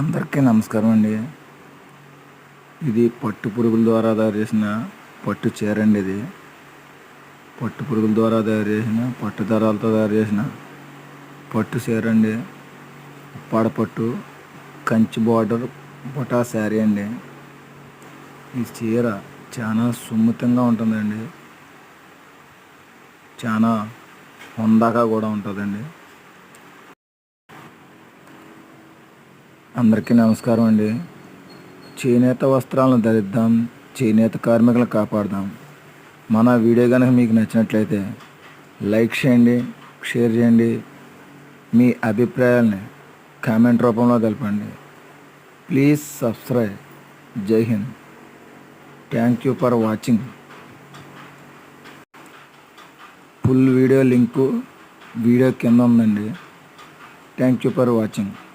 అందరికీ నమస్కారం అండి. ఇది పట్టు పురుగుల ద్వారా తయారు చేసిన పట్టు చీర అండి ఇది. పట్టు పురుగుల ద్వారా తయారు చేసిన పట్టు దారాలతో తయారు చేసిన పట్టు చీర అండి. పడపట్టు కంచి బార్డర్ బొటా శారీ అండి. ఈ చీర చాలా సున్నితంగా ఉంటుందండి. చాలా హుందాగా కూడా ఉంటుందండి. అందరికీ నమస్కారం అండి. చేనేత వస్త్రాలను ధరిద్దాం చేనేత కార్మికులను కాపాడదాం. మన వీడియో కనుక మీకు నచ్చినట్లయితే లైక్ చేయండి షేర్ చేయండి మీ అభిప్రాయాల్ని కామెంట్ రూపంలో తెలపండి. Please subscribe. Jai Hind. Thank you for watching. Full video link video కింద ఉందండి. Thank you for watching.